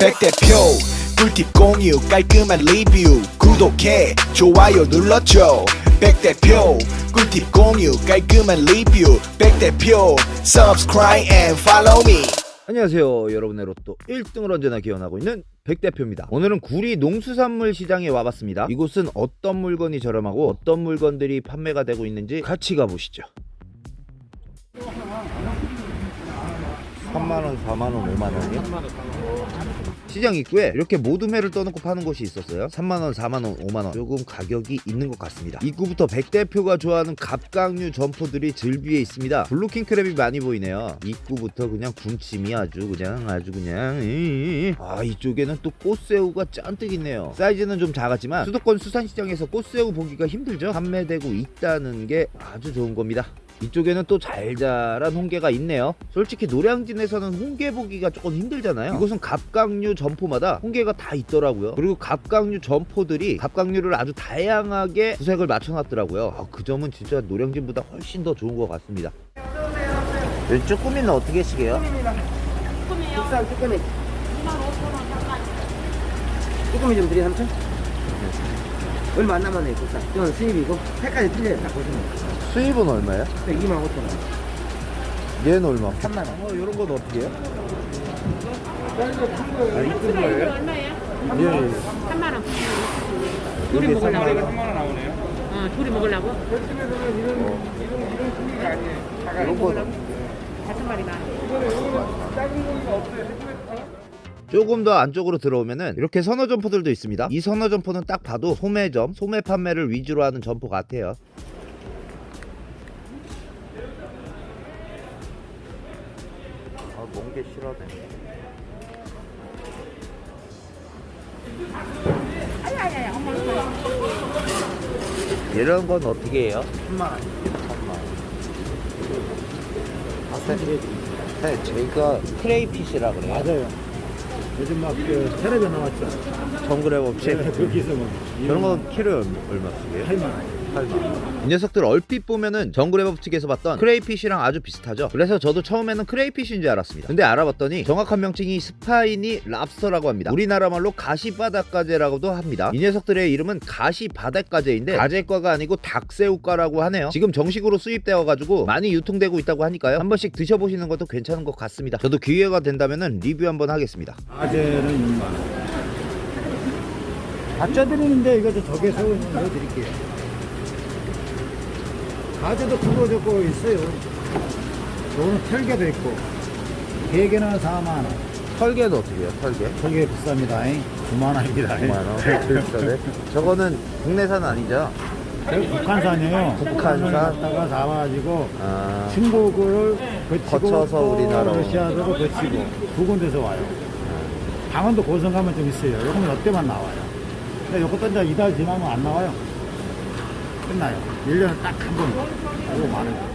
백대표. 꿀팁 공유 깔끔한 리뷰. 구독해 좋아요 눌러줘. 백대표. 꿀팁 공유 깔끔한 리뷰. 백대표. Subscribe and follow me. 안녕하세요. 여러분의 로또 1등을 언제나 기원하고 있는 백대표입니다. 오늘은 구리 농수산물 시장에 와봤습니다. 이곳은 어떤 물건이 저렴하고 어떤 물건들이 판매가 되고 있는지 같이 가보시죠 3만원 4만원 5만원이요? 시장 입구에 이렇게 모둠회를 떠놓고 파는 곳이 있었어요. 3만원 4만원 5만원. 조금 가격이 있는 것 같습니다. 입구부터 백대표가 좋아하는 갑각류 점포들이 즐비에 있습니다. 블루킹 크랩이 많이 보이네요. 입구부터 그냥 군침이 아주 그냥 아주 그냥 이- 아 이쪽에는 또 꽃새우가 잔뜩 있네요. 사이즈는 좀 작았지만 수도권 수산시장에서 꽃새우 보기가 힘들죠? 판매되고 있다는 게 아주 좋은 겁니다 이쪽에는 또 잘 자란 홍게가 있네요. 솔직히 노량진에서는 홍게 보기가 조금 힘들잖아요. 이곳은 갑각류 점포마다 홍게가 다 있더라고요. 그리고 갑각류 점포들이 갑각류를 아주 다양하게 구색을 맞춰놨더라고요. 아, 그 점은 진짜 노량진보다 훨씬 더 좋은 것 같습니다. 쭈꾸미는 어떻게 시게요? 국산 쭈꾸미. 쭈꾸미 좀 드리 3천? 얼마 안 남았네 국산. 이건 수입이고 색깔이 틀려요. 딱 보시면. 수입은 얼마예요? 2만 5천 원. 얘는 얼마? 3만 원. 어, 이런 건 어떻게 해요? 아, 이쁜 거예요? 얼마예요? 예, 3만 원. 둘이 둘이 먹으려고? 어, 둘이 먹으려고? 이런 건 다섯 마리만. 조금 더 안쪽으로 들어오면은 이렇게 선어 점포들도 있습니다. 이 선어 점포는 딱 봐도 소매점, 소매 판매를 위주로 하는 점포 같아요. 아, 멍게 싫어하네. 이런 건 어떻게 해요? 3만 원. 아, 네, 저희가 크레이피시라 그래요. 맞아요. 요즘 막그 텔레비 나왔죠. 정글의 법칙. 거기서 뭐 저런 건 키로 얼마 쓰게요? 8만 원. 이 녀석들 얼핏 보면은 정글의 법칙에서 봤던 크레이피쉬랑 아주 비슷하죠. 그래서 저도 처음에는 크레이피쉬인 줄 알았습니다. 근데 알아봤더니 정확한 명칭이 스파이니 랍스터라고 합니다. 우리나라 말로 가시바닷가재라고도 합니다. 이 녀석들의 이름은 가시바닷가재인데 가재과가 아니고 닭새우과라고 하네요. 지금 정식으로 수입되어 가지고 많이 유통되고 있다고 하니까요. 한 번씩 드셔보시는 것도 괜찮은 것 같습니다. 저도 기회가 된다면은 리뷰 한번 하겠습니다. 아재는 2만 원. 가짜 드리는데 이거 저 저게 세워 있는 거 드릴게요. 크고 적고 있어요. 요거는 털개도 있고. 대게는 4만 원. 털개는 어떻게 해요? 털개? 털개 비쌉니다. 9만 원입니다. 9만원. 비싸네. 저거는 국내산 아니죠? 북한산이에요. 북한산? 갖다가 잡아가지고 아... 중국을 거치고 거쳐서 또 우리나라로. 러시아도 거치고 두 군데서 와요. 강원도 고성 가면 좀 있어요. 요거는 이때만 나와요. 근데 요것도 이제 이달 지나면 안 나와요. 끝나요. 1년에 딱 한 번. 이거 많아요.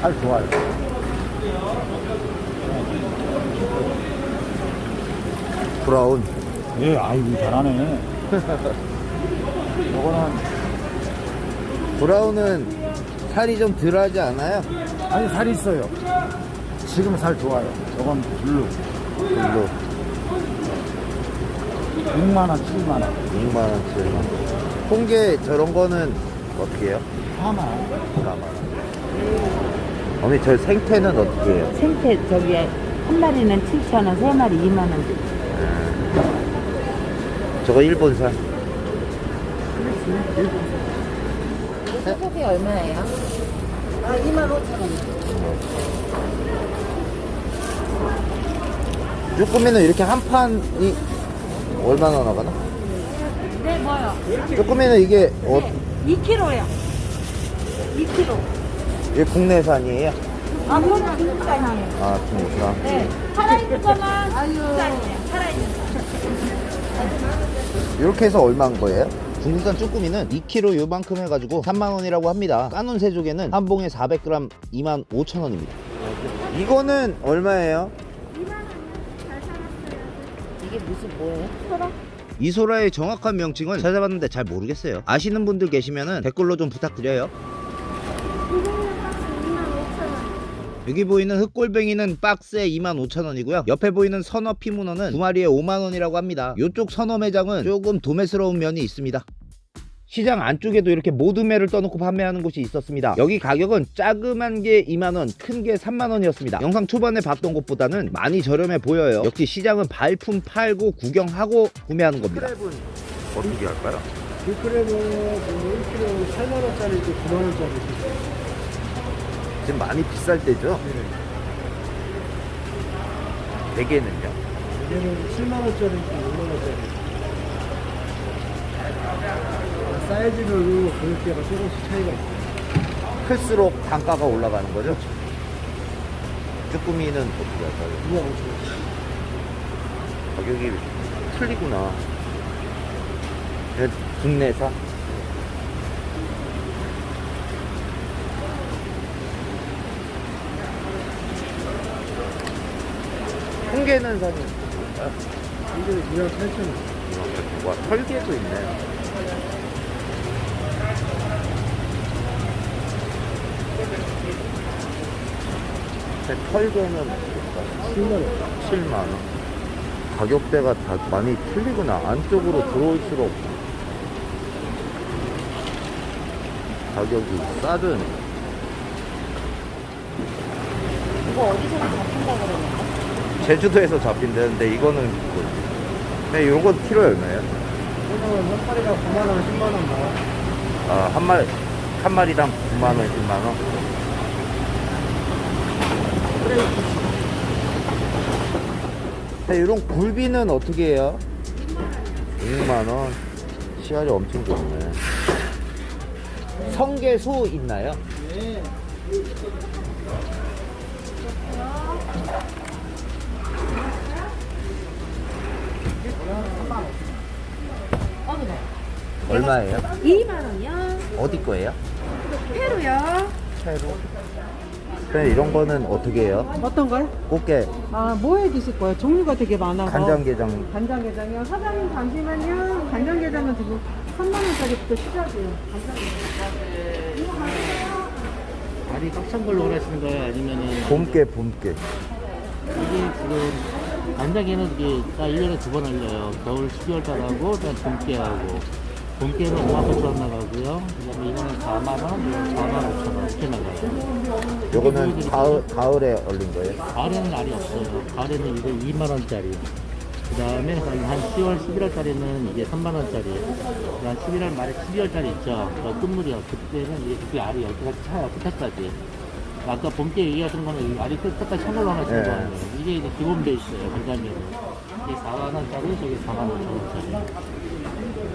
살 좋아요. 브라운. 예, 아이고, 잘하네. 요거는, 브라운은 살이 좀 덜하지 않아요? 아니, 살 있어요. 지금 살 좋아요. 요건 블루. 별로 6만원, 7만원. 6만원, 7만원. 홍게 저런 거는 어떻게 해요? 4만원. 4만원. 어머니 저 생태는 어떻게 해요? 생태 저기 한 마리는 7천 원, 세 마리 2만 원. 저거 일본산. 소고기 얼마예요? 아, 2만 5천 원. 쭈꾸미는 이렇게 한 판이 얼마나 나가나? 네, 뭐요? 쭈꾸미는 이게 어, 2kg요. 2kg. 이게 국내산이에요? 아, 그거는 중국산이에요. 아, 국내산. 네. 살아있는 거만 중국산이에요. 살아있는 거. 이렇게 해서 얼마인 거예요? 중국산 쭈꾸미는 2kg 요만큼 해가지고 3만원이라고 합니다. 까눈 새조개는 한 봉에 400g 2만 5천원입니다. 이거는 얼마예요? 이게 무슨 뭐예요? 이소라의 정확한 명칭은 찾아봤는데 잘 모르겠어요. 아시는 분들 계시면 댓글로 좀 부탁드려요. 여기 보이는 흑골뱅이는 박스에 25,000원이고요. 옆에 보이는 선어 피문어는 두 마리에 5만원이라고 합니다. 이쪽 선어 매장은 조금 도매스러운 면이 있습니다. 시장 안쪽에도 이렇게 모드매를 떠놓고 판매하는 곳이 있었습니다. 여기 가격은 작은 게 2만원, 큰 게 3만원이었습니다. 영상 초반에 봤던 곳보다는 많이 저렴해 보여요. 역시 시장은 발품 팔고 구경하고 구매하는 겁니다. 어떻게 할까요? 1kg는 1kg 8만원짜리 있고 9만원짜리 있어요. 지금 많이 비쌀 때죠? 대게는요? 이게는 7만원짜리 있고 6만원짜리 사이즈별로 가격대가 조금씩 차이가 있어요. 클수록 단가가 올라가는 거죠? 쭈꾸미는 어떻게 할까요? 2만 5천원. 가격이 틀리구나. 국내산? 홍게는 사진 이게 2만 8천 원. 와 털개도 있네. 제 털개는 7만 원. 7만 원. 가격대가 다 많이 틀리구나. 안쪽으로 들어올수록 가격이 싸든 이거 어디서 잡힌다 그러는데? 제주도에서 잡힌다는데 이거는 뭐, 네, 요건 키로에 얼마예요? 이거는 한 마리가 9만 원, 10만 원 나와요. 아, 한 마리 한 마리당 9만 원, 10만 원. 네, 이런 굴비는 어떻게 해요? 6만 원. 씨알이 엄청 좋네. 성게소 있나요? 얼마예요? 2만 원이요. 어디 거예요? 페루요. 채로. 그래 이런 거는 어떻게 해요? 어떤 걸? 꽃게 아, 뭐 해 드실 거예요? 종류가 되게 많아서. 간장게장 간장게장이요. 사장님 잠시만요. 간장게장은 지금 3만 원짜리부터 시작이에요. 간장게장. 알이 꽉 찬 걸로 원하시는 거예요? 아니면은 봄게 봄게 이게 지금 간장에는 이게 딱 1년에 두번 올려요. 겨울 12월 달 하고 그다음 봄깨하고 봄깨는 5만 8천 원 나가고요. 그다음에 이거는 4만 원, 이거는 4만 5천 원 이렇게 나가요. 요거는 가을, 가을에 얼린 거예요? 가을에는 알이 없어요. 가을에는 이거 2만 원짜리. 그 다음에 한 10월, 11월 달에는 이게 3만 원짜리. 그다음 11월 말에 12월 달에 있죠. 그 끝물이요. 그때는 이게 그때 알이 10개가 차요. 끝에까지. 아까 봄께 얘기하시는 거는 이 알이 끝까지 찬 걸로 하시는 네. 거 아니에요. 이게 이제 기본 베이스예요. 간장면은. 이게 4만 원짜리, 저게 4만 5천 원짜리.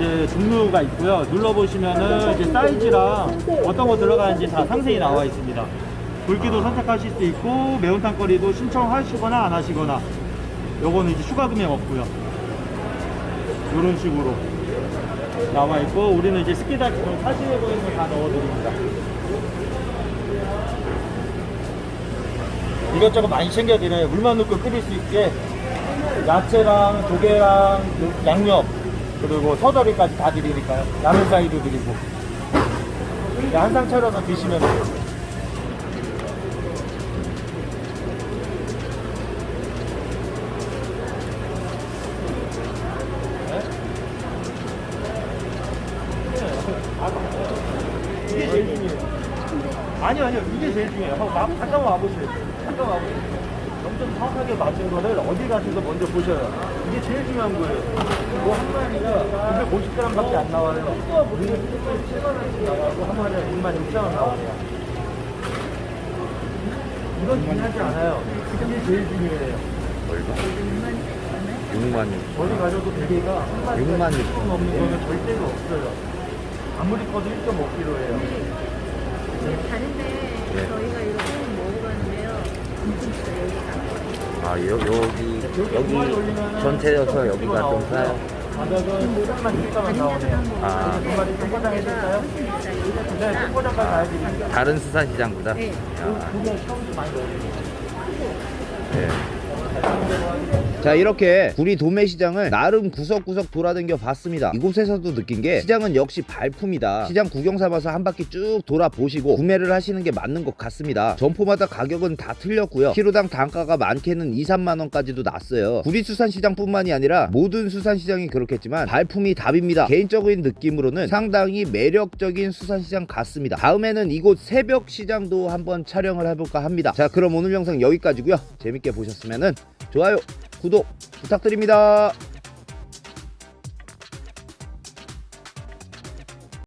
이제 종류가 있고요. 눌러 보시면은 이제 사이즈랑 어떤 거 들어가는지 다 상세히 나와 있습니다. 굵기도 선택하실 수 있고 매운탕 거리도 신청하시거나 안 하시거나 요거는 이제 추가 금액 없고요. 이런 식으로 나와 있고 우리는 이제 스키다 지금 사진에 보이는 거 다 넣어드립니다. 이것저것 많이 챙겨드려요. 물만 넣고 끓일 수 있게 야채랑 조개랑 양념 그리고 서더리까지 다 드리니까요. 라면 사이도 드리고 네, 한상 차려서 드시면 돼요. 중요해요. 아니요, 아니요. 이게 제일 중요해요. 한번 와- 잠깐 와보세요. 잠깐 와보세요. 정확하게 맞은 거를 어디 가셔서 먼저 보셔요. 이게 제일 중요한 거예요. 뭐 한 마리가 250g 밖에 안 나와요. 우리는 7만 원씩 나가고 한 마리가 6만 6천 원 나오네요. 이건 중요하지 않아요. 이게 제일 중요해요. 얼마? 6만 6천 어디 가셔도 대게가 한 마리가 6만 1kg 6천 넘는 거는 절대로 없어요. 아무리 커도 1.5kg예요. 다른데 네. 저희가 이렇게 먹어봤는데요. 엄청 진짜 여기가 아 여, 여기 여기 전체여서 여기가 좀 싸요. 나오네요. 아다 해드립니다. 다른 수산시장보다. 네. 아. 네. 자 이렇게 구리 도매시장을 나름 구석구석 돌아다녀 봤습니다. 이곳에서도 느낀 게 시장은 역시 발품이다. 시장 구경 삼아서 한 바퀴 쭉 돌아보시고 구매를 하시는 게 맞는 것 같습니다. 점포마다 가격은 다 틀렸고요. 키로당 단가가 많게는 2, 3만원까지도 났어요. 구리 수산시장 뿐만이 아니라 모든 수산시장이 그렇겠지만 발품이 답입니다. 개인적인 느낌으로는 상당히 매력적인 수산시장 같습니다. 다음에는 이곳 새벽시장도 한번 촬영을 해볼까 합니다. 자 그럼 오늘 영상 여기까지고요. 재밌게 보셨으면 좋아요 구독 부탁드립니다